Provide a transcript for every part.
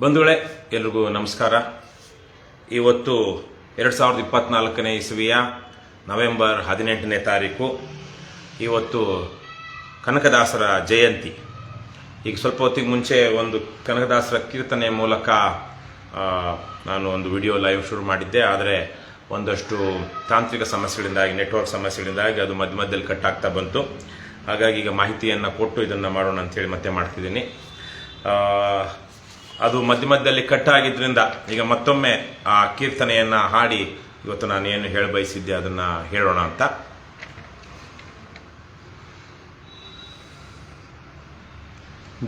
ಬಂಧುಗಳೇ, ಎಲ್ರಿಗೂ ನಮಸ್ಕಾರ. ಇವತ್ತು ಎರಡು ಸಾವಿರದ ಇಪ್ಪತ್ನಾಲ್ಕನೇ ಇಸವಿಯ ನವೆಂಬರ್ ಹದಿನೆಂಟನೇ ತಾರೀಕು. ಇವತ್ತು ಕನಕದಾಸರ ಜಯಂತಿ. ಈಗ ಸ್ವಲ್ಪ ಹೊತ್ತಿಗೆ ಮುಂಚೆ ಒಂದು ಕನಕದಾಸರ ಕೀರ್ತನೆ ಮೂಲಕ ನಾನು ಒಂದು ವಿಡಿಯೋ ಲೈವ್ ಶುರು ಮಾಡಿದ್ದೆ. ಆದರೆ ಒಂದಷ್ಟು ತಾಂತ್ರಿಕ ಸಮಸ್ಯೆಗಳಿಂದಾಗಿ, ನೆಟ್ವರ್ಕ್ ಸಮಸ್ಯೆಗಳಿಂದಾಗಿ ಅದು ಮಧ್ಯ ಮಧ್ಯದಲ್ಲಿ ಕಟ್ ಆಗ್ತಾ ಬಂತು. ಹಾಗಾಗಿ ಈಗ ಮಾಹಿತಿಯನ್ನು ಕೊಟ್ಟು ಇದನ್ನು ಮಾಡೋಣ ಅಂತೇಳಿ ಮತ್ತೆ ಮಾಡ್ತಿದ್ದೀನಿ. ಅದು ಮಧ್ಯ ಮಧ್ಯದಲ್ಲಿ ಕಟ್ ಆಗಿದ್ರಿಂದ ಈಗ ಮತ್ತೊಮ್ಮೆ ಆ ಕೀರ್ತನೆಯನ್ನ ಹಾಡಿ ಇವತ್ತು ನಾನು ಏನು ಹೇಳ ಬಯಸಿದ್ದೆ ಅದನ್ನ ಹೇಳೋಣ ಅಂತ.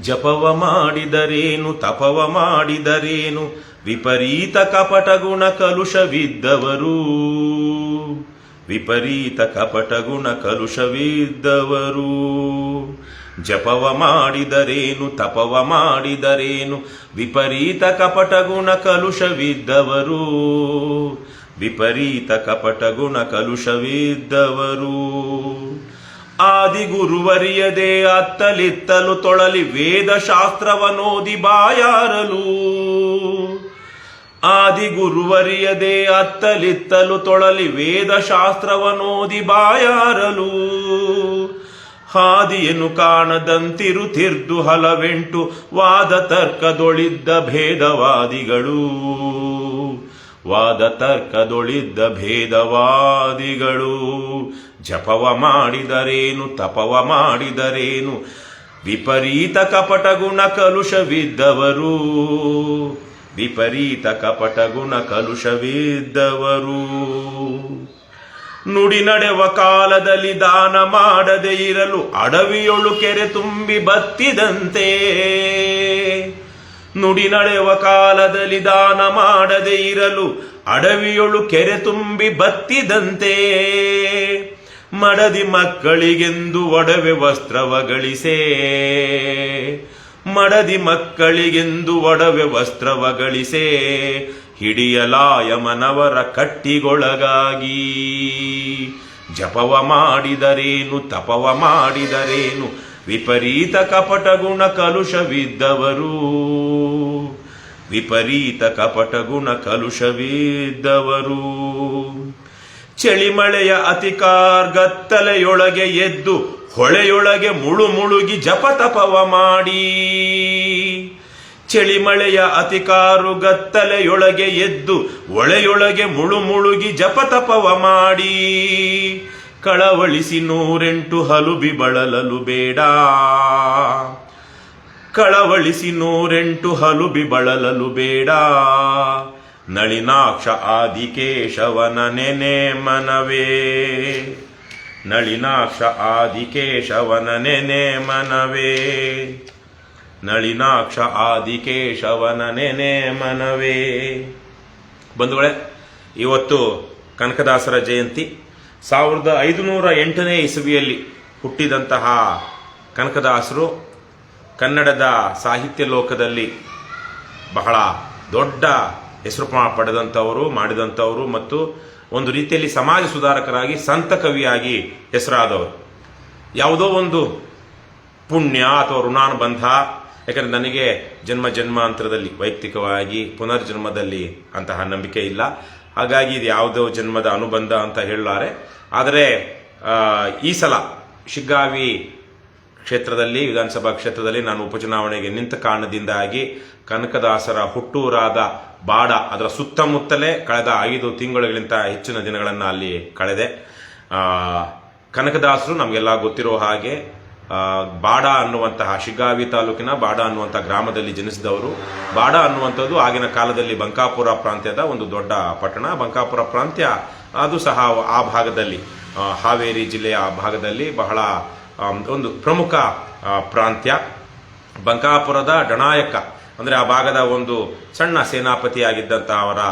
ಜಪವ ಮಾಡಿದರೇನು, ತಪವ ಮಾಡಿದರೇನು, ವಿಪರೀತ ಕಪಟ ಗುಣ ಕಲುಷವಿದ್ದವರು. ವಿಪರೀತ ಕಪಟ ಗುಣ ಕಲುಷವಿದ್ದವರು. ಜಪವ ಮಾಡಿದರೇನು, ತಪವ ಮಾಡಿದರೇನು, ವಿಪರೀತ ಕಪಟ ಗುಣ ಕಲುಷವಿದ್ದವರು. ವಿಪರೀತ ಕಪಟ ಗುಣ ಕಲುಷವಿದ್ದವರು. ಆದಿಗುರುವರಿಯದೆ ಅತ್ತಲಿತ್ತಲು ತೊಳಲಿ ವೇದ ಶಾಸ್ತ್ರವನೋದಿ ಬಾಯಾರಲು. ಆದಿಗುರುವರಿಯದೆ ಅತ್ತಲಿತ್ತಲು ತೊಳಲಿ ವೇದ ಶಾಸ್ತ್ರವನೋದಿ ಬಾಯಾರಲು. ಹಾದಿಯನ್ನು ಕಾಣದಂತಿರುತ್ತಿರ್ದು ಹಲವೆಂಟು ವಾದ ತರ್ಕದೊಳಿದ್ದ ಭೇದವಾದಿಗಳು. ವಾದ ತರ್ಕದೊಳಿದ್ದ ಭೇದವಾದಿಗಳು. ಜಪವ ಮಾಡಿದರೇನು, ತಪವ ಮಾಡಿದರೇನು, ವಿಪರೀತ ಕಪಟ ಗುಣ ಕಲುಷವಿದ್ದವರು. ವಿಪರೀತ ಕಪಟ ಗುಣ ಕಲುಷವಿದ್ದವರು. ನುಡಿ ನಡೆವ ಕಾಲದಲ್ಲಿ ದಾನ ಮಾಡದೆ ಇರಲು ಅಡವಿಯೊಳು ಕೆರೆ ತುಂಬಿ ಬತ್ತಿದಂತೆ. ನುಡಿ ನಡೆವ ಕಾಲದಲ್ಲಿ ದಾನ ಮಾಡದೆ ಇರಲು ಅಡವಿಯೊಳು ಕೆರೆ ತುಂಬಿ ಬತ್ತಿದಂತೆ. ಮಡದಿ ಮಕ್ಕಳಿಗೆಂದು ಒಡವೆ ವಸ್ತ್ರವ ಗಳಿಸೇ ಮಡದಿ ಮಕ್ಕಳಿಗೆಂದು ಒಡವೆ ವಸ್ತ್ರವ ಗಳಿಸೇ ಹಿಡಿಯಲಾಯಮನವರ ಕಟ್ಟಿಗೊಳಗಾಗಿ. ಜಪವ ಮಾಡಿದರೇನು, ತಪವ ಮಾಡಿದರೇನು, ವಿಪರೀತ ಕಪಟ ಗುಣ ಕಲುಷವಿದ್ದವರು. ವಿಪರೀತ ಕಪಟ ಗುಣ ಕಲುಷವಿದ್ದವರು. ಚಳಿಮಳೆಯ ಅತಿಕಾರ್ಗತ್ತಲೆಯೊಳಗೆ ಎದ್ದು ಹೊಳೆಯೊಳಗೆ ಮುಳುಮುಳುಗಿ ಜಪ ತಪವ ಮಾಡಿ. ಚಳಿಮಳೆಯ ಅತಿಕಾರು ಗತ್ತಲೆಯೊಳಗೆ ಎದ್ದು ಒಳೆಯೊಳಗೆ ಮುಳು ಮುಳುಗಿ ಜಪತಪವ ಮಾಡಿ. ಕಳವಳಿಸಿ ನೂರೆಂಟು ಹಲುಬಿ ಬಳಲಲು ಬೇಡ. ಕಳವಳಿಸಿ ನೂರೆಂಟು ಹಲುಬಿ ಬಳಲಲು ಬೇಡ. ನಳಿನಾಕ್ಷ ಆದಿಕೇಶವನ ನೆನೆ ಮನವೇ. ನಳಿನಾಕ್ಷ ಆದಿಕೇಶವನ ನೆನೆ ಮನವೇ. ನಳಿನಾಕ್ಷ ಆದಿಕೇಶವನ ನೆನೆ ಮನವೇ. ಬಂಧುಗಳೇ, ಇವತ್ತು ಕನಕದಾಸರ ಜಯಂತಿ. ಸಾವಿರದ ಐದುನೂರ ಎಂಟನೇ ಇಸವಿಯಲ್ಲಿ ಹುಟ್ಟಿದಂತಹ ಕನಕದಾಸರು ಕನ್ನಡದ ಸಾಹಿತ್ಯ ಲೋಕದಲ್ಲಿ ಬಹಳ ದೊಡ್ಡ ಹೆಸರು ಪಡೆದಂಥವರು, ಮಾಡಿದಂಥವರು ಮತ್ತು ಒಂದು ರೀತಿಯಲ್ಲಿ ಸಮಾಜ ಸುಧಾರಕರಾಗಿ, ಸಂತ ಕವಿಯಾಗಿ ಹೆಸರಾದವರು. ಯಾವುದೋ ಒಂದು ಪುಣ್ಯ ಅಥವಾ ಋಣಾನುಬಂಧ ಯಾಕಂದ್ರೆ ನನಗೆ ಜನ್ಮ ಜನ್ಮಾಂತರದಲ್ಲಿ, ವೈಯಕ್ತಿಕವಾಗಿ ಪುನರ್ಜನ್ಮದಲ್ಲಿ ಅಂತಹ ನಂಬಿಕೆ ಇಲ್ಲ. ಹಾಗಾಗಿ ಇದು ಯಾವುದೋ ಜನ್ಮದ ಅನುಬಂಧ ಅಂತ ಹೇಳಲಾರೆ ಆದರೆ ಈ ಸಲ ಶಿಗ್ಗಾವಿ ಕ್ಷೇತ್ರದಲ್ಲಿ, ವಿಧಾನಸಭಾ ಕ್ಷೇತ್ರದಲ್ಲಿ ನಾನು ಉಪಚುನಾವಣೆಗೆ ನಿಂತ ಕಾರಣದಿಂದಾಗಿ ಕನಕದಾಸರ ಹುಟ್ಟೂರಾದ ಬಾಡ, ಅದರ ಸುತ್ತಮುತ್ತಲೇ ಕಳೆದ ಐದು ತಿಂಗಳುಗಳಿಂದ ಹೆಚ್ಚಿನ ದಿನಗಳನ್ನು ಅಲ್ಲಿ ಕಳೆದೆ. ಕನಕದಾಸರು ನಮಗೆಲ್ಲ ಗೊತ್ತಿರೋ ಹಾಗೆ ಬಾಡ ಅನ್ನುವಂತಹ ಶಿಗ್ಗಾವಿ ತಾಲೂಕಿನ ಬಾಡ ಅನ್ನುವಂಥ ಗ್ರಾಮದಲ್ಲಿ ಜನಿಸಿದವರು. ಬಾಡ ಅನ್ನುವಂಥದ್ದು ಆಗಿನ ಕಾಲದಲ್ಲಿ ಬಂಕಾಪುರ ಪ್ರಾಂತ್ಯದ ಒಂದು ದೊಡ್ಡ ಪಟ್ಟಣ. ಬಂಕಾಪುರ ಪ್ರಾಂತ್ಯ, ಅದು ಸಹ ಆ ಭಾಗದಲ್ಲಿ ಹಾವೇರಿ ಜಿಲ್ಲೆಯ ಆ ಭಾಗದಲ್ಲಿ ಬಹಳ ಒಂದು ಪ್ರಮುಖ ಪ್ರಾಂತ್ಯ. ಬಂಕಾಪುರದ ಡಣಾಯಕ, ಅಂದ್ರೆ ಆ ಭಾಗದ ಒಂದು ಸಣ್ಣ ಸೇನಾಪತಿಯಾಗಿದ್ದಂತಹ ಅವರ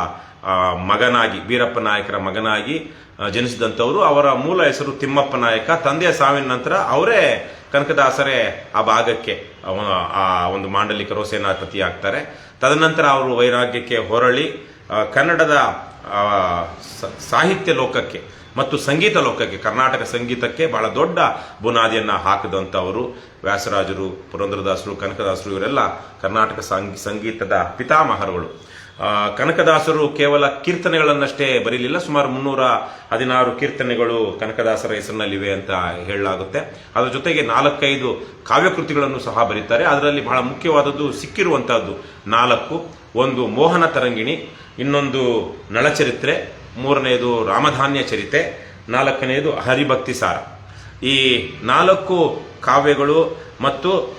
ಮಗನಾಗಿ, ವೀರಪ್ಪ ನಾಯಕರ ಮಗನಾಗಿ ಜನಿಸಿದಂಥವರು. ಅವರ ಮೂಲ ಹೆಸರು ತಿಮ್ಮಪ್ಪ ನಾಯಕ. ತಂದೆಯ ಸಾವಿನ ನಂತರ ಅವರೇ ಕನಕದಾಸರೇ, ಆ ಭಾಗಕ್ಕೆ ಆ ಒಂದು ಮಾಂಡಲಿಕರು ಸೇನಾಪತಿ ಆಗ್ತಾರೆ ತದನಂತರ ಅವರು ವೈರಾಗ್ಯಕ್ಕೆ ಹೊರಳಿ ಕನ್ನಡದ ಸಾಹಿತ್ಯ ಲೋಕಕ್ಕೆ ಮತ್ತು ಸಂಗೀತ ಲೋಕಕ್ಕೆ, ಕರ್ನಾಟಕ ಸಂಗೀತಕ್ಕೆ ಬಹಳ ದೊಡ್ಡ ಬುನಾದಿಯನ್ನು ಹಾಕಿದಂಥವರು ವ್ಯಾಸರಾಜರು, ಪುರಂದ್ರದಾಸರು, ಕನಕದಾಸರು, ಇವರೆಲ್ಲ ಕರ್ನಾಟಕ ಸಂಗ್- ಸಂಗೀತದ ಪಿತಾಮಹರುಗಳು. ಕನಕದಾಸರು ಕೇವಲ ಕೀರ್ತನೆಗಳನ್ನಷ್ಟೇ ಬರೀಲಿಲ್ಲ. ಸುಮಾರು ಮುನ್ನೂರ ಹದಿನಾರು ಕೀರ್ತನೆಗಳು ಕನಕದಾಸರ ಹೆಸರಿನಲ್ಲಿವೆ ಅಂತ ಹೇಳಲಾಗುತ್ತೆ. ಅದರ ಜೊತೆಗೆ ನಾಲ್ಕೈದು ಕಾವ್ಯಕೃತಿಗಳನ್ನು ಸಹ ಬರೀತಾರೆ. ಅದರಲ್ಲಿ ಬಹಳ ಮುಖ್ಯವಾದದ್ದು ಸಿಕ್ಕಿರುವಂತಹದ್ದು ನಾಲ್ಕು. ಒಂದು ಮೋಹನ ತರಂಗಿಣಿ, ಇನ್ನೊಂದು ನಳಚರಿತ್ರೆ ಮೂರನೆಯದು ರಾಮಧಾನ್ಯ ಚರಿತೆ ನಾಲ್ಕನೆಯದು ಹರಿಭಕ್ತಿ ಸಾರ. ಈ ನಾಲ್ಕು ಕಾವ್ಯಗಳು ಮತ್ತು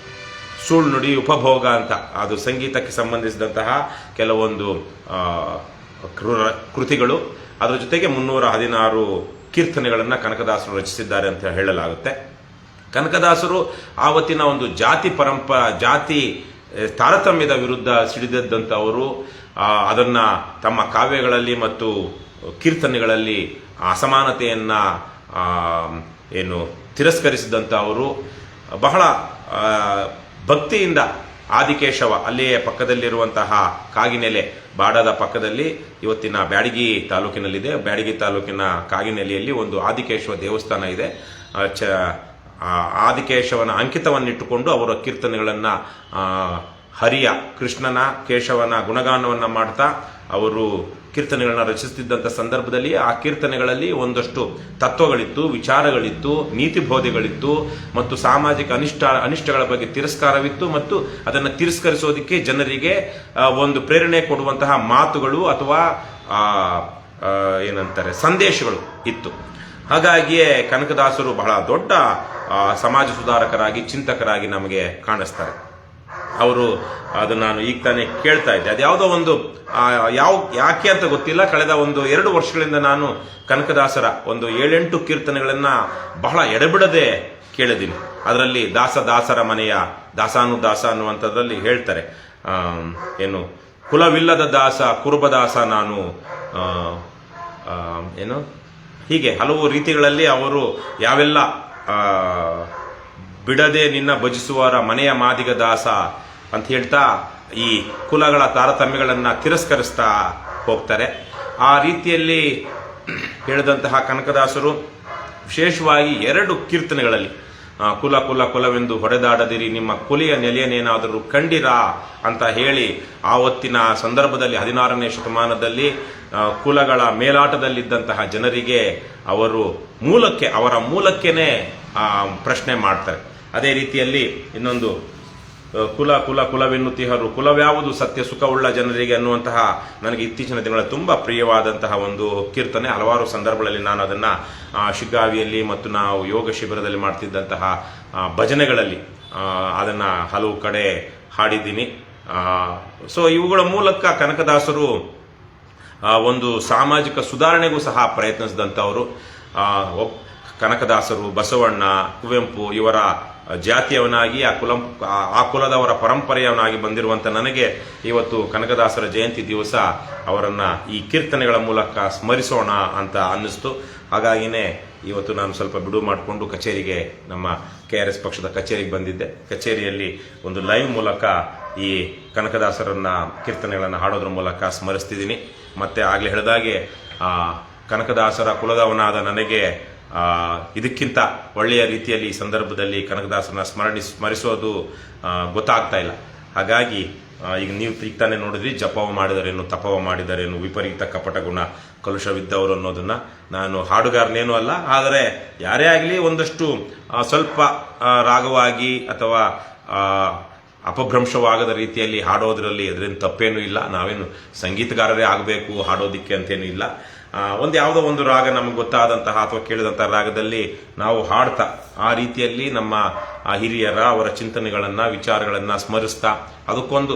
ಸುಳ್ಳು ನುಡಿ ಉಪಭೋಗ ಅಂತ. ಅದು ಸಂಗೀತಕ್ಕೆ ಸಂಬಂಧಿಸಿದಂತಹ ಕೆಲವೊಂದು ಕೃತಿಗಳು. ಅದರ ಜೊತೆಗೆ ಮುನ್ನೂರ ಹದಿನಾರು ಕೀರ್ತನೆಗಳನ್ನು ಕನಕದಾಸರು ರಚಿಸಿದ್ದಾರೆ ಅಂತ ಹೇಳಲಾಗುತ್ತೆ. ಕನಕದಾಸರು ಆವತ್ತಿನ ಒಂದು ಜಾತಿ ಪರಂಪ, ಜಾತಿ ತಾರತಮ್ಯದ ವಿರುದ್ಧ ಸಿಡಿದದ್ದಂಥವರು ಅದನ್ನು ತಮ್ಮ ಕಾವ್ಯಗಳಲ್ಲಿ ಮತ್ತು ಕೀರ್ತನೆಗಳಲ್ಲಿ ಅಸಮಾನತೆಯನ್ನು ಏನು ತಿರಸ್ಕರಿಸಿದಂಥವರು. ಬಹಳ ಭಕ್ತಿಯಿಂದ ಆದಿಕೇಶವ ಅಲ್ಲಿಯೇ ಪಕ್ಕದಲ್ಲಿರುವಂತಹ ಕಾಗಿನೆಲೆ ಬಾಡದ ಪಕ್ಕದಲ್ಲಿ ಇವತ್ತಿನ ಬ್ಯಾಡಗಿ ತಾಲೂಕಿನಲ್ಲಿದೆ. ಬ್ಯಾಡಗಿ ತಾಲೂಕಿನ ಕಾಗಿನೆಲೆಯಲ್ಲಿ ಒಂದು ಆದಿಕೇಶವ ದೇವಸ್ಥಾನ ಇದೆ. ಚ ಆದಿಕೇಶವನ ಅಂಕಿತವನ್ನಿಟ್ಟುಕೊಂಡು ಅವರ ಕೀರ್ತನೆಗಳನ್ನು ಹರಿಯ ಕೃಷ್ಣನ, ಕೇಶವನ ಗುಣಗಾನವನ್ನು ಮಾಡ್ತಾ ಅವರು ಕೀರ್ತನೆಗಳನ್ನ ರಚಿಸುತ್ತಿದ್ದಂಥ ಸಂದರ್ಭದಲ್ಲಿ ಆ ಕೀರ್ತನೆಗಳಲ್ಲಿ ಒಂದಷ್ಟು ತತ್ವಗಳಿತ್ತು, ವಿಚಾರಗಳಿತ್ತು, ನೀತಿ ಬೋಧೆಗಳಿತ್ತು ಮತ್ತು ಸಾಮಾಜಿಕ ಅನಿಷ್ಟ, ಅನಿಷ್ಟಗಳ ಬಗ್ಗೆ ತಿರಸ್ಕಾರವಿತ್ತು ಮತ್ತು ಅದನ್ನು ತಿರಸ್ಕರಿಸೋದಕ್ಕೆ ಜನರಿಗೆ ಒಂದು ಪ್ರೇರಣೆ ಕೊಡುವಂತಹ ಮಾತುಗಳು ಅಥವಾ ಏನಂತಾರೆ, ಸಂದೇಶಗಳು ಇತ್ತು. ಹಾಗಾಗಿಯೇ ಕನಕದಾಸರು ಬಹಳ ದೊಡ್ಡ ಸಮಾಜ ಸುಧಾರಕರಾಗಿ ಚಿಂತಕರಾಗಿ ನಮಗೆ ಕಾಣಿಸ್ತಾರೆ. ಅವರು ಅದು ನಾನು ಈಗ ತಾನೇ ಕೇಳ್ತಾ ಇದ್ದೆ. ಅದ್ಯಾವುದೋ ಒಂದು ಯಾವ, ಯಾಕೆ ಅಂತ ಗೊತ್ತಿಲ್ಲ. ಕಳೆದ ಒಂದು ಎರಡು ವರ್ಷಗಳಿಂದ ನಾನು ಕನಕದಾಸರ ಒಂದು ಏಳೆಂಟು ಕೀರ್ತನೆಗಳನ್ನು ಬಹಳ ಎಡೆಬಿಡದೆ ಕೇಳಿದ್ದೀನಿ. ಅದರಲ್ಲಿ ದಾಸ, ದಾಸರ ಮನೆಯ ದಾಸಾನು ದಾಸ ಅನ್ನುವಂಥದ್ರಲ್ಲಿ ಹೇಳ್ತಾರೆ. ಏನು, ಕುಲವಿಲ್ಲದ ದಾಸ ಕುರುಬದಾಸ ನಾನು ಏನು, ಹೀಗೆ ಹಲವು ರೀತಿಗಳಲ್ಲಿ ಅವರು ಯಾವೆಲ್ಲ ಬಿಡದೆ ನಿನ್ನ ಭಜಿಸುವರ ಮನೆಯ ಮಾದಿಗ ದಾಸ ಅಂತ ಹೇಳ್ತಾ ಈ ಕುಲಗಳ ತಾರತಮ್ಯಗಳನ್ನು ತಿರಸ್ಕರಿಸ್ತಾ ಹೋಗ್ತಾರೆ. ಆ ರೀತಿಯಲ್ಲಿ ಹೇಳಿದಂತಹ ಕನಕದಾಸರು ವಿಶೇಷವಾಗಿ ಎರಡು ಕೀರ್ತನೆಗಳಲ್ಲಿ ಕುಲ ಕುಲ ಕುಲವೆಂದು ಹೊಡೆದಾಡದಿರಿ, ನಿಮ್ಮ ಕುಲಿಯ ನೆಲೆಯನ್ನೇನಾದರೂ ಕಂಡಿರಾ ಅಂತ ಹೇಳಿ ಆವತ್ತಿನ ಸಂದರ್ಭದಲ್ಲಿ ಹದಿನಾರನೇ ಶತಮಾನದಲ್ಲಿ ಕುಲಗಳ ಮೇಲಾಟದಲ್ಲಿದ್ದಂತಹ ಜನರಿಗೆ ಅವರು ಮೂಲಕ್ಕೆ, ಅವರ ಮೂಲಕ್ಕೇನೆ ಪ್ರಶ್ನೆ ಮಾಡ್ತಾರೆ. ಅದೇ ರೀತಿಯಲ್ಲಿ ಇನ್ನೊಂದು ಕುಲ ಕುಲ ಕುಲವೆನ್ನುತ್ತಿಹರು ಕುಲವ್ಯಾವುದು ಸತ್ಯ ಸುಖವುಳ್ಳ ಜನರಿಗೆ ಅನ್ನುವಂತಹ ನನಗೆ ಇತ್ತೀಚಿನ ದಿನಗಳ ತುಂಬ ಪ್ರಿಯವಾದಂತಹ ಒಂದು ಕೀರ್ತನೆ. ಹಲವಾರು ಸಂದರ್ಭಗಳಲ್ಲಿ ನಾನು ಅದನ್ನ ಶಿಗ್ಗಾವಿಯಲ್ಲಿ ಮತ್ತು ನಾವು ಯೋಗ ಶಿಬಿರದಲ್ಲಿ ಮಾಡ್ತಿದ್ದಂತಹ ಭಜನೆಗಳಲ್ಲಿ ಅದನ್ನ ಹಲವು ಕಡೆ ಹಾಡಿದ್ದೀನಿ. ಸೊ ಇವುಗಳ ಮೂಲಕ ಕನಕದಾಸರು ಒಂದು ಸಾಮಾಜಿಕ ಸುಧಾರಣೆಗೂ ಸಹ ಪ್ರಯತ್ನಿಸಿದಂಥವರು. ಕನಕದಾಸರು, ಬಸವಣ್ಣ, ಕುವೆಂಪು ಇವರ ಜಾತಿಯವನಾಗಿ, ಆ ಕುಲಂ, ಆ ಕುಲದವರ ಪರಂಪರೆಯವನಾಗಿ ಬಂದಿರುವಂಥ ನನಗೆ ಇವತ್ತು ಕನಕದಾಸರ ಜಯಂತಿ ದಿವಸ ಅವರನ್ನು ಈ ಕೀರ್ತನೆಗಳ ಮೂಲಕ ಸ್ಮರಿಸೋಣ ಅಂತ ಅನ್ನಿಸ್ತು. ಹಾಗಾಗಿನೇ ಇವತ್ತು ನಾನು ಸ್ವಲ್ಪ ಬಿಡುವು ಮಾಡಿಕೊಂಡು ಕಚೇರಿಗೆ ನಮ್ಮ ಕೆ ಆರ್ ಎಸ್ ಪಕ್ಷದ ಕಚೇರಿಗೆ ಬಂದಿದ್ದೆ. ಕಚೇರಿಯಲ್ಲಿ ಒಂದು ಲೈವ್ ಮೂಲಕ ಈ ಕನಕದಾಸರನ್ನ ಕೀರ್ತನೆಗಳನ್ನು ಹಾಡೋದ್ರ ಮೂಲಕ ಸ್ಮರಿಸ್ತಿದ್ದೀನಿ. ಮತ್ತೆ ಆಗಲೇ ಹೇಳಿದಾಗೆ ಕನಕದಾಸರ ಕುಲದವನಾದ ನನಗೆ ಇದಕ್ಕಿಂತ ಒಳ್ಳೆಯ ರೀತಿಯಲ್ಲಿ ಈ ಸಂದರ್ಭದಲ್ಲಿ ಕನಕದಾಸರನ್ನ ಸ್ಮರಣಿ ಸ್ಮರಿಸೋದು ಗೊತ್ತಾಗ್ತಾ ಇಲ್ಲ. ಹಾಗಾಗಿ ಈಗ ನೀವು ಈಗ ತಾನೇ ನೋಡಿದ್ರಿ, ಜಪವ ಮಾಡಿದರೇನು, ತಪವ ಮಾಡಿದರೇನು, ವಿಪರೀತ ಕಪಟ ಗುಣ ಕಲುಷವಿದ್ದವರು ಅನ್ನೋದನ್ನ ನಾನು ಹಾಡುಗಾರನೇನು ಅಲ್ಲ, ಆದರೆ ಯಾರೇ ಆಗಲಿ ಒಂದಷ್ಟು ಸ್ವಲ್ಪ ರಾಗವಾಗಿ ಅಥವಾ ಅಪಭ್ರಂಶವಾಗದ ರೀತಿಯಲ್ಲಿ ಹಾಡೋದರಲ್ಲಿ ಅದರಿಂದ ತಪ್ಪೇನೂ ಇಲ್ಲ. ನಾವೇನು ಸಂಗೀತಗಾರರೇ ಆಗಬೇಕು ಹಾಡೋದಿಕ್ಕೆ ಅಂತೇನು ಇಲ್ಲ. ಒಂದು ಯಾವುದೋ ಒಂದು ರಾಗ ನಮಗೆ ಗೊತ್ತಾದಂತಹ ಅಥವಾ ಕೇಳಿದಂತಹ ರಾಗದಲ್ಲಿ ನಾವು ಹಾಡ್ತಾ, ಆ ರೀತಿಯಲ್ಲಿ ನಮ್ಮ ಹಿರಿಯರ ಅವರ ಚಿಂತನೆಗಳನ್ನು, ವಿಚಾರಗಳನ್ನು ಸ್ಮರಿಸ್ತಾ, ಅದಕ್ಕೊಂದು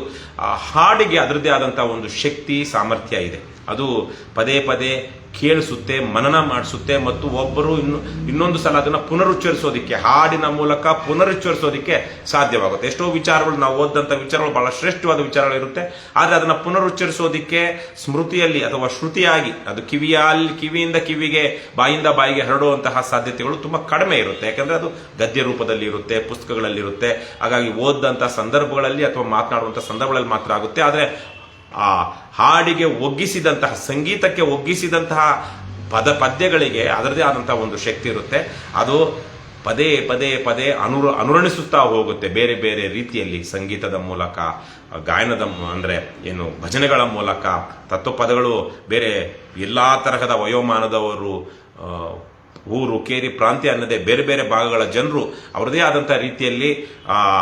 ಹಾಡಿಗೆ ಅದರದ್ದೇ ಆದಂಥ ಒಂದು ಶಕ್ತಿ, ಸಾಮರ್ಥ್ಯ ಇದೆ. ಅದು ಪದೇ ಪದೇ ಕೇಳಿಸುತ್ತೆ, ಮನನ ಮಾಡಿಸುತ್ತೆ ಮತ್ತು ಒಬ್ಬರು ಇನ್ನು, ಇನ್ನೊಂದು ಸಲ ಅದನ್ನು ಪುನರುಚ್ಚರಿಸೋದಕ್ಕೆ, ಹಾಡಿನ ಮೂಲಕ ಪುನರುಚ್ಚರಿಸೋದಕ್ಕೆ ಸಾಧ್ಯವಾಗುತ್ತೆ. ಎಷ್ಟೋ ವಿಚಾರಗಳು ನಾವು ಓದಂತ ವಿಚಾರಗಳು ಬಹಳ ಶ್ರೇಷ್ಠವಾದ ವಿಚಾರಗಳು ಇರುತ್ತೆ. ಆದರೆ ಅದನ್ನು ಪುನರುಚ್ಚರಿಸೋದಕ್ಕೆ ಸ್ಮೃತಿಯಲ್ಲಿ ಅಥವಾ ಶ್ರುತಿಯಾಗಿ, ಅದು ಕಿವಿಯಲ್ಲಿ, ಕಿವಿಯಿಂದ ಕಿವಿಗೆ, ಬಾಯಿಂದ ಬಾಯಿಗೆ ಹರಡುವಂತಹ ಸಾಧ್ಯತೆಗಳು ತುಂಬ ಕಡಿಮೆ ಇರುತ್ತೆ. ಯಾಕಂದ್ರೆ ಅದು ಗದ್ಯ ರೂಪದಲ್ಲಿ ಇರುತ್ತೆ ಪುಸ್ತಕಗಳಲ್ಲಿ ಇರುತ್ತೆ ಹಾಗಾಗಿ ಓದಂತ ಸಂದರ್ಭಗಳಲ್ಲಿ ಅಥವಾ ಮಾತನಾಡುವಂಥ ಸಂದರ್ಭಗಳಲ್ಲಿ ಮಾತ್ರ ಆಗುತ್ತೆ. ಆದರೆ ಆ ಹಾಡಿಗೆ ಒಗ್ಗಿಸಿದಂತಹ, ಸಂಗೀತಕ್ಕೆ ಒಗ್ಗಿಸಿದಂತಹ ಪದ ಪದ್ಯಗಳಿಗೆ ಅದರದೇ ಆದಂತಹ ಒಂದು ಶಕ್ತಿ ಇರುತ್ತೆ. ಅದು ಪದೇ ಪದೇ ಪದೇ ಅನುರ, ಅನುರಣಿಸುತ್ತಾ ಹೋಗುತ್ತೆ ಬೇರೆ ಬೇರೆ ರೀತಿಯಲ್ಲಿ. ಸಂಗೀತದ ಮೂಲಕ, ಗಾಯನದ ಅಂದರೆ ಏನು, ಭಜನೆಗಳ ಮೂಲಕ, ತತ್ವಪದಗಳು ಬೇರೆ ಎಲ್ಲ ತರಹದ ವಯೋಮಾನದವರು ಊರು ಕೇರಿ ಪ್ರಾಂತ್ಯ ಅನ್ನದೇ ಬೇರೆ ಬೇರೆ ಭಾಗಗಳ ಜನರು ಅವರದೇ ಆದಂಥ ರೀತಿಯಲ್ಲಿ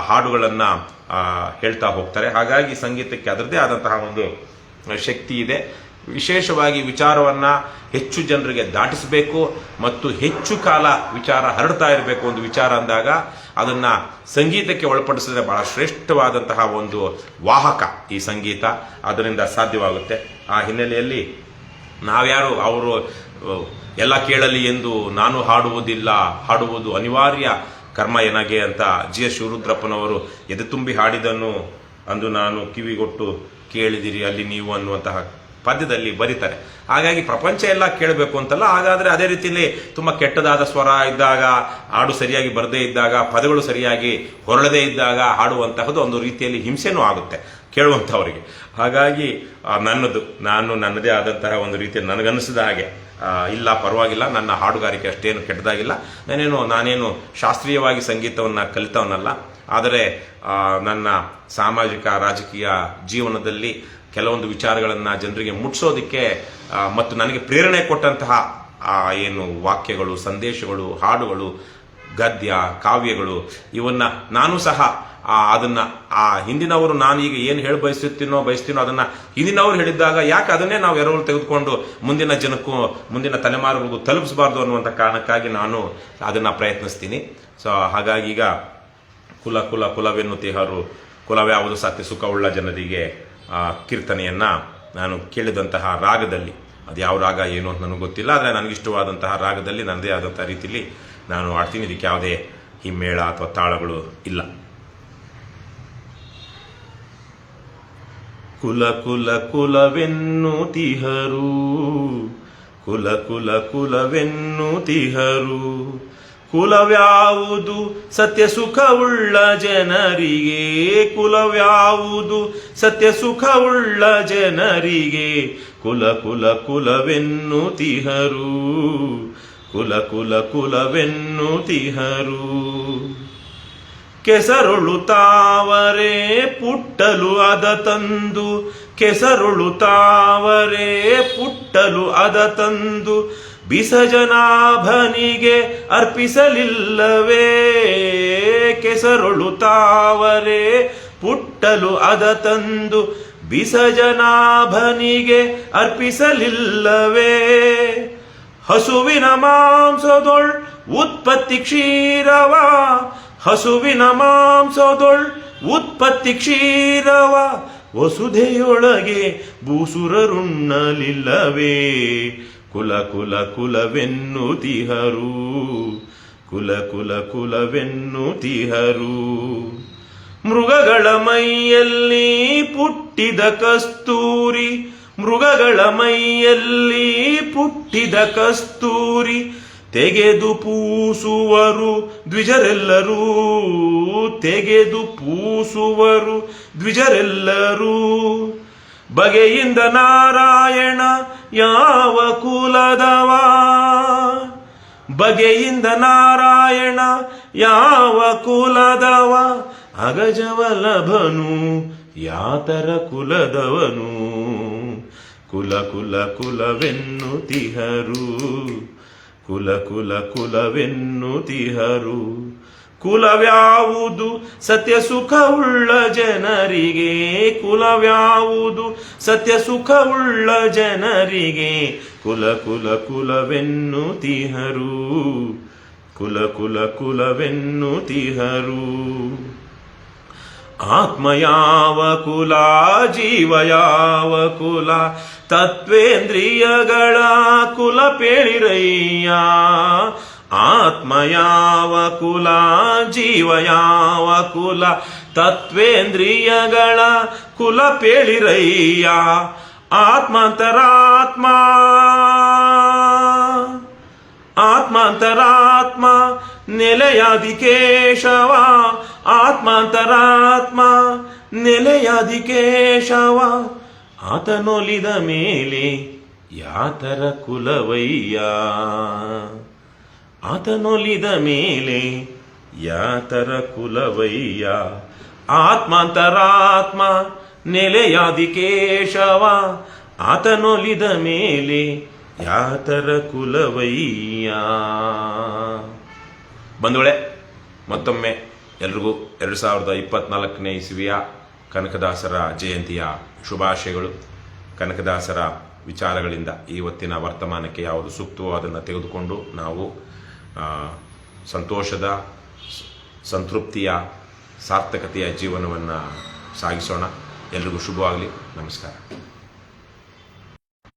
ಹಾಡುಗಳನ್ನು ಹೇಳ್ತಾ ಹೋಗ್ತಾರೆ. ಹಾಗಾಗಿ ಸಂಗೀತಕ್ಕೆ ಅದರದೇ ಆದಂತಹ ಒಂದು ಶಕ್ತಿ ಇದೆ. ವಿಶೇಷವಾಗಿ ವಿಚಾರವನ್ನು ಹೆಚ್ಚು ಜನರಿಗೆ ದಾಟಿಸಬೇಕು ಮತ್ತು ಹೆಚ್ಚು ಕಾಲ ವಿಚಾರ ಹರಡ್ತಾ ಇರಬೇಕು ಒಂದು ವಿಚಾರ ಅಂದಾಗ ಅದನ್ನು ಸಂಗೀತಕ್ಕೆ ಒಳಪಡಿಸಿದ್ರೆ ಬಹಳ ಶ್ರೇಷ್ಠವಾದಂತಹ ಒಂದು ವಾಹಕ ಈ ಸಂಗೀತ ಅದರಿಂದ ಸಾಧ್ಯವಾಗುತ್ತೆ. ಆ ಹಿನ್ನೆಲೆಯಲ್ಲಿ ನಾವ್ಯಾರು ಅವರು ಎಲ್ಲ ಕೇಳಲಿ ಎಂದು ನಾನು ಹಾಡುವುದಿಲ್ಲ. ಹಾಡುವುದು ಅನಿವಾರ್ಯ. ಕರ್ಮ ಎನಗೆ ಅಂತ ಜಿ ಎಸ್ ಶಿವರುದ್ರಪ್ಪನವರು ಎದೆ ತುಂಬಿ ಹಾಡಿದನು ಅಂದು ನಾನು ಕಿವಿಗೊಟ್ಟು ಕೇಳಿದಿರಿ, ಅಲ್ಲಿ ನೀವು ಅನ್ನುವಂತಹ ಪದ್ಯದಲ್ಲಿ ಬರೀತಾರೆ. ಹಾಗಾಗಿ ಪ್ರಪಂಚ ಎಲ್ಲ ಕೇಳಬೇಕು ಅಂತಲ್ಲ, ಹಾಗಾದರೆ ಅದೇ ರೀತಿಯಲ್ಲಿ ತುಂಬ ಕೆಟ್ಟದಾದ ಸ್ವರ ಇದ್ದಾಗ, ಹಾಡು ಸರಿಯಾಗಿ ಬರದೇ ಇದ್ದಾಗ, ಪದಗಳು ಸರಿಯಾಗಿ ಹೊರಳದೇ ಇದ್ದಾಗ ಹಾಡುವಂತಹದ್ದು ಒಂದು ರೀತಿಯಲ್ಲಿ ಹಿಂಸೆನೂ ಆಗುತ್ತೆ ಕೇಳುವಂಥವರಿಗೆ ಹಾಗಾಗಿ ನನ್ನದು, ನಾನು ನನ್ನದೇ ಆದಂತಹ ಒಂದು ರೀತಿ ನನಗನ್ನಿಸಿದ ಹಾಗೆ. ಇಲ್ಲ, ಪರವಾಗಿಲ್ಲ, ನನ್ನ ಹಾಡುಗಾರಿಕೆ ಅಷ್ಟೇನು ಕೆಟ್ಟದಾಗಿಲ್ಲ. ನಾನೇನು ನಾನೇನು ಶಾಸ್ತ್ರೀಯವಾಗಿ ಸಂಗೀತವನ್ನು ಕಲಿತವನಲ್ಲ. ಆದರೆ ನನ್ನ ಸಾಮಾಜಿಕ, ರಾಜಕೀಯ ಜೀವನದಲ್ಲಿ ಕೆಲವೊಂದು ವಿಚಾರಗಳನ್ನು ಜನರಿಗೆ ಮುಟ್ಟಿಸೋದಕ್ಕೆ ಮತ್ತು ನನಗೆ ಪ್ರೇರಣೆ ಕೊಟ್ಟಂತಹ ಏನು ವಾಕ್ಯಗಳು, ಸಂದೇಶಗಳು, ಹಾಡುಗಳು ಗದ್ಯ ಕಾವ್ಯಗಳು ಇವನ್ನ ನಾನು ಸಹ ಅದನ್ನ ಆ ಹಿಂದಿನವರು ನಾನು ಈಗ ಏನು ಹೇಳಿ ಬಯಸುತ್ತೀನೋ ಬಯಸ್ತೀನೋ ಅದನ್ನ ಹಿಂದಿನವರು ಹೇಳಿದ್ದಾಗ ಯಾಕೆ ಅದನ್ನೇ ನಾವು ಎರವಲು ತೆಗೆದುಕೊಂಡು ಮುಂದಿನ ಜನಕ್ಕೂ ಮುಂದಿನ ತಲೆಮಾರುಗಳಿಗೂ ತಲುಪಿಸಬಾರ್ದು ಅನ್ನುವಂಥ ಕಾರಣಕ್ಕಾಗಿ ನಾನು ಅದನ್ನ ಪ್ರಯತ್ನಿಸ್ತೀನಿ. ಸೊ ಹಾಗಾಗಿ ಈಗ ಕುಲ ಕುಲ ಕುಲವೆನ್ನುತ್ತಿಹರು ಕುಲವ್ಯಾವುದು ಸತ್ಯ ಸುಖವುಳ್ಳ ಜನರಿಗೆ ಆ, ಕೀರ್ತನೆಯನ್ನ ನಾನು ಕೇಳಿದಂತಹ ರಾಗದಲ್ಲಿ. ಅದು ಯಾವ ರಾಗ ಏನು ಅಂತ ನನಗೆ ಗೊತ್ತಿಲ್ಲ ಆದರೆ ನನಗಿಷ್ಟವಾದಂತಹ ರಾಗದಲ್ಲಿ ನನ್ನದೇ ಆದಂತಹ ರೀತಿಯಲ್ಲಿ ನಾನು ಆಡ್ತೀನಿ ಇದಕ್ಕೆ ಯಾವುದೇ ಹಿಮ್ಮೇಳ ಅಥವಾ ತಾಳಗಳು ಇಲ್ಲ. ಕುಲ ಕುಲ ಕುಲವೆನ್ನು ತಿಹರು. ಕುಲ ಕುಲ ಕುಲವೆನ್ನು ತಿಹರು. ಕುಲವ್ಯಾವುದು ಸತ್ಯ ಸುಖವುಳ್ಳ ಜನರಿಗೆ. ಕುಲವ್ಯಾವುದು ಸತ್ಯ ಸುಖವುಳ್ಳ ಜನರಿಗೆ. ಕುಲ ಕುಲ ಕುಲವೆನ್ನುತಿಹರು ಕುಲ ಕುಲ ಕುಲವೆನ್ನುತಿಹರು ಕೆಸರುಳುತ್ತಾವರೆ ಪುಟ್ಟಲು ಅದ ತಂದು. ಕೆಸರುಳು ತಾವರೆ ಪುಟ್ಟಲು ಅದ ತಂದು. ಬಿಸಜನಾಭನಿಗೆ ಅರ್ಪಿಸಲಿಲ್ಲವೇ. ಕೆಸರುಳು ತಾವರೆ ಪುಟ್ಟಲು ಅದ ತಂದು. ಬಿಸಜನಾಭನಿಗೆ ಅರ್ಪಿಸಲಿಲ್ಲವೇ. ಹಸುವಿನ ಮಾಂಸದೊಳ್ ಉತ್ಪತ್ತಿ ಕ್ಷೀರವ. ಹಸುವಿನ ಮಾಂಸದೊಳ್ ಉತ್ಪತ್ತಿ ಕ್ಷೀರವ. ವಸುಧೆಯೊಳಗೆ ಭೂಸುರರುಣ್ಣಲಿಲ್ಲವೇ ಕುಲ ಕುಲ ಕುಲವೆನ್ನು ತಿಹರು. ಕುಲ ಕುಲ ಕುಲವೆನ್ನು ತಿಹರು. ಮೃಗಗಳ ಮೈಯಲ್ಲಿ ಪುಟ್ಟಿದ ಕಸ್ತೂರಿ. ಮೃಗಗಳ ಮೈಯಲ್ಲಿ ಪುಟ್ಟಿದ ಕಸ್ತೂರಿ ತೆಗೆದು ಪೂಸುವರು, ದ್ವಿಜರೆಲ್ಲರೂ ತೆಗೆದು ಪೂಸುವರು, ದ್ವಿಜರೆಲ್ಲರೂ. ಬಗೆಯಿಂದ ನಾರಾಯಣ ಯಾವ ಕುಲದವ? ಬಗೆಯಿಂದ ನಾರಾಯಣ ಯಾವ ಕುಲದವ? ಅಗಜವಲ್ಲಭನು, ಯಾತರ ಕುಲದವನು? ಕುಲ ಕುಲ ಕುಲವೆನ್ನುತಿಹರು ಕುಲ ಕುಲ ಕುಲವೆನ್ನುತಿಹರು ಕುಲವ್ಯಾವುದು ಸತ್ಯ ಸುಖವುಳ್ಳ ಜನರಿಗೆ. ಕುಲವ್ಯಾವುದು ಸತ್ಯ ಸುಖವುಳ್ಳ ಜನರಿಗೆ. ಕುಲ ಕುಲ ಕುಲವೆನ್ನುತಿಹರು ಕುಲ ಕುಲ ಕುಲವೆನ್ನುತಿಹರು ಆತ್ಮ ಯಾವ ಕುಲ, ಜೀವ ಯಾವ ಕುಲ ತತ್ವೇಂದ್ರಿಯಗಳ ಕುಲ ಪೇಳಿರಯ್ಯ ಆತ್ಮ ಯಾವ ಕುಲ ಜೀವ ಯಾವ ಕುಲ ತತ್ವೇಂದ್ರಿಯಗಳ ಕುಲ ಪೇಳಿರಯ್ಯ ಆತ್ಮಾಂತರಾತ್ಮ. ಆತ್ಮಾಂತರಾತ್ಮ ನೆಲೆಯಾದಿ ಕೇಶವ ಆತ್ಮಾಂತರಾತ್ಮ ನೆಲೆಯಾದಿ ಕೇಶವ ಆತನೊಲಿದ ಮೇಲೆ ಯಾತರ ಕುಲವಯ್ಯ? ಆತನೊಲಿದ ಮೇಲೆ ಯಾತರ ಕುಲವಯ್ಯ? ಆತ್ಮಾಂತರಾತ್ಮ ನೆಲೆಯಾದಿ ಕೇಶವ ಆತನೊಲಿದ ಮೇಲೆ ಯಾತರ ಕುಲವಯ್ಯ? ಬಂಧುಗಳೇ, ಮತ್ತೊಮ್ಮೆ ಎಲ್ರಿಗೂ ಎರಡು ಸಾವಿರದ ಇಪ್ಪತ್ನಾಲ್ಕನೇ ಇಸವಿಯ ಕನಕದಾಸರ ಜಯಂತಿಯ ಶುಭಾಶಯಗಳು. ಕನಕದಾಸರ ವಿಚಾರಗಳಿಂದ ಇವತ್ತಿನ ವರ್ತಮಾನಕ್ಕೆ ಯಾವುದು ಸೂಕ್ತವೋ ಅದನ್ನು ತೆಗೆದುಕೊಂಡು ನಾವು ಸಂತೋಷದ ಸಂತೃಪ್ತಿಯ, ಸಾರ್ಥಕತೆಯ ಜೀವನವನ್ನು ಸಾಗಿಸೋಣ. ಎಲ್ರಿಗೂ ಶುಭವಾಗಲಿ. ನಮಸ್ಕಾರ.